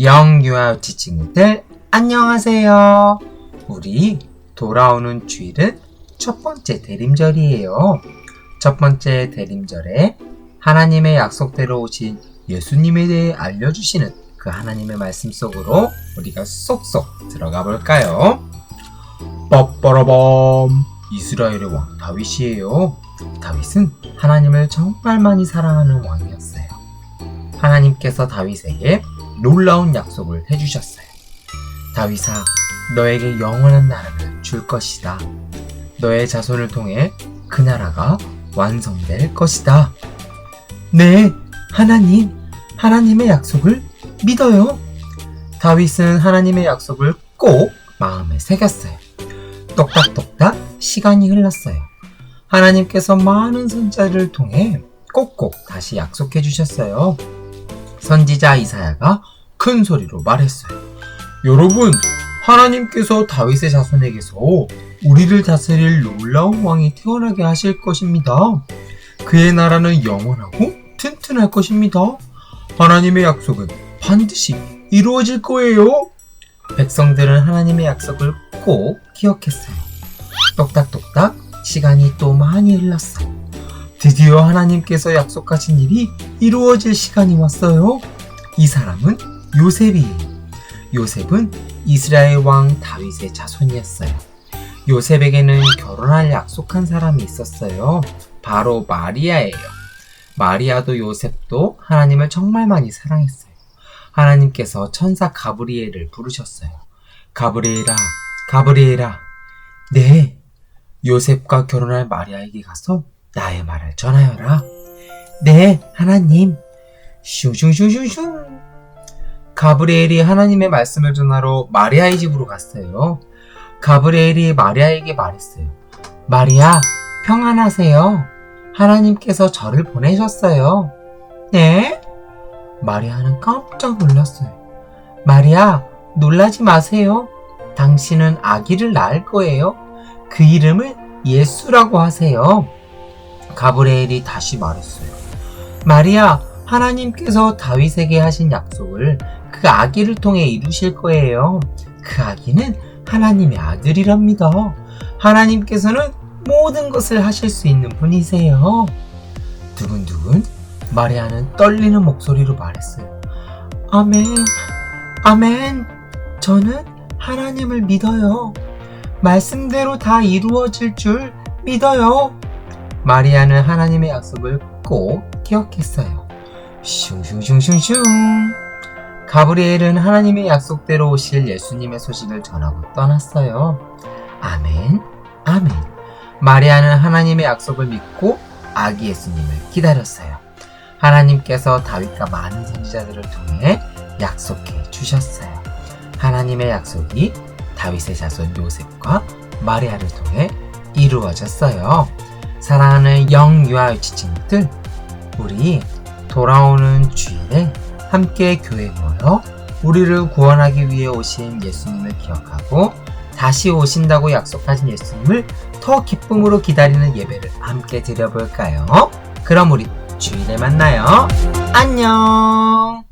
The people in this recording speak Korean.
영유아우치 친구들 안녕하세요. 우리 돌아오는 주일은 첫 번째 대림절이에요. 첫 번째 대림절에 하나님의 약속대로 오신 예수님에 대해 알려주시는 그 하나님의 말씀 속으로 우리가 쏙쏙 들어가 볼까요? 빠빠라밤 이스라엘의 왕 다윗이에요. 다윗은 하나님을 정말 많이 사랑하는 왕이었어요. 하나님께서 다윗에게 놀라운 약속을 해주셨어요. 다윗아, 너에게 영원한 나라를 줄 것이다. 너의 자손을 통해 그 나라가 완성될 것이다. 네, 하나님, 하나님의 약속을 믿어요. 다윗은 하나님의 약속을 꼭 마음에 새겼어요. 똑딱똑딱 시간이 흘렀어요. 하나님께서 많은 선자를 통해 꼭꼭 다시 약속해 주셨어요. 선지자 이사야가 큰 소리로 말했어요. 여러분, 하나님께서 다윗의 자손에게서 우리를 다스릴 놀라운 왕이 태어나게 하실 것입니다. 그의 나라는 영원하고 튼튼할 것입니다. 하나님의 약속은 반드시 이루어질 거예요. 백성들은 하나님의 약속을 꼭 기억했어요. 똑딱똑딱 시간이 또 많이 흘렀어. 드디어 하나님께서 약속하신 일이 이루어질 시간이 왔어요. 이 사람은 요셉이에요. 요셉은 이스라엘 왕 다윗의 자손이었어요. 요셉에게는 결혼할 약속한 사람이 있었어요. 바로 마리아예요. 마리아도 요셉도 하나님을 정말 많이 사랑했어요. 하나님께서 천사 가브리엘을 부르셨어요. 가브리엘아, 가브리엘아. 네. 요셉과 결혼할 마리아에게 가서 나의 말을 전하여라. 네, 하나님. 슝슝슝슝슝. 가브리엘이 하나님의 말씀을 전하러 마리아의 집으로 갔어요. 가브리엘이 마리아에게 말했어요. 마리아, 평안하세요. 하나님께서 저를 보내셨어요. 네? 마리아는 깜짝 놀랐어요. 마리아, 놀라지 마세요. 당신은 아기를 낳을 거예요. 그 이름을 예수라고 하세요. 가브리엘이 다시 말했어요. 마리아, 하나님께서 다윗에게 하신 약속을 그 아기를 통해 이루실 거예요. 그 아기는 하나님의 아들이랍니다. 하나님께서는 모든 것을 하실 수 있는 분이세요. 두근두근 마리아는 떨리는 목소리로 말했어요. 아멘, 아멘. 저는 하나님을 믿어요. 말씀대로 다 이루어질 줄 믿어요. 마리아는 하나님의 약속을 꼭 기억했어요. 슝슝슝슝슝. 가브리엘은 하나님의 약속대로 오실 예수님의 소식을 전하고 떠났어요. 아멘, 아멘. 마리아는 하나님의 약속을 믿고 아기 예수님을 기다렸어요. 하나님께서 다윗과 많은 선지자들을 통해 약속해 주셨어요. 하나님의 약속이 다윗의 자손 요셉과 마리아를 통해 이루어졌어요. 사랑하는 영유아 유치 친구들, 우리 돌아오는 주일에 함께 교회 모여 우리를 구원하기 위해 오신 예수님을 기억하고 다시 오신다고 약속하신 예수님을 더 기쁨으로 기다리는 예배를 함께 드려볼까요? 그럼 우리 주일에 만나요. 안녕!